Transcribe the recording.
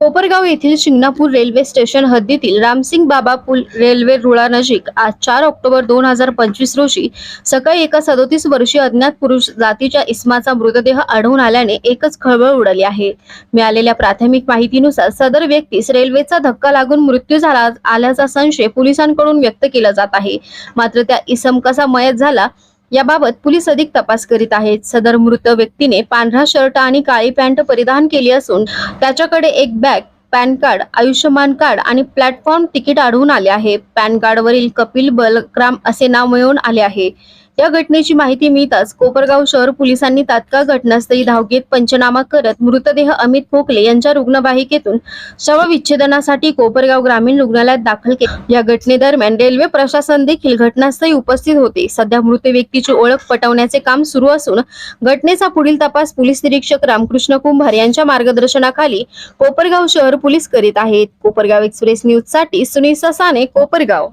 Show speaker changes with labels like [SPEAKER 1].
[SPEAKER 1] कोपरगाव येथील Shingnapur railway station हद्दीतील रामसिंग बाबा पूल रेल्वे रुळानजीक आज चार ऑक्टोबर दोन हजार पंचवीस रोजी सकाळी एका सदोतीस वर्षीय अज्ञात पुरुष जातीच्या इस्माचा मृतदेह आढळून आल्याने एकच खळबळ उडाली आहे. मिळालेल्या प्राथमिक माहितीनुसार सदर व्यक्तीस रेल्वेचा धक्का लागून मृत्यू झाला आल्याचा संशय पोलिसांकडून व्यक्त केला जात आहे. मात्र त्या इसम कसा मयत झाला याबाबत पोलीस अधिक तपास करीत आहेत. सदर मृत व्यक्तीने पांढरा शर्ट आणि काळी पॅन्ट परिधान केली असून त्याच्याकडे एक bag PAN card Ayushman card आणि प्लॅटफॉर्म तिकीट आढळून आले आहे. पॅन कार्डवरील कपिल बलराम असे नाव मिळून आले आहे. या घटनेची माहिती मिळताच कोपरगाव शहर पोलिसांनी तात्काळ घटनास्थळी धाव घेत पंचनामा करत मृतदेह अमित खोकले यांच्या रुग्णवाहिकेतून शवविच्छेदनासाठी कोपरगाव ग्रामीण रुग्णालयात दाखल केले. या घटनेदरम्यान रेल्वे प्रशासन देखील घटनास्थळी उपस्थित होते. सध्या मृत व्यक्तीची ओळख पटवण्याचे काम सुरू असून घटनेचा पुढील तपास पोलीस निरीक्षक रामकृष्ण कुंभार यांच्या मार्गदर्शनाखाली कोपरगाव शहर पोलीस करीत आहेत. कोपरगाव एक्सप्रेस न्यूजसाठी सुनील ससाने कोपरगाव.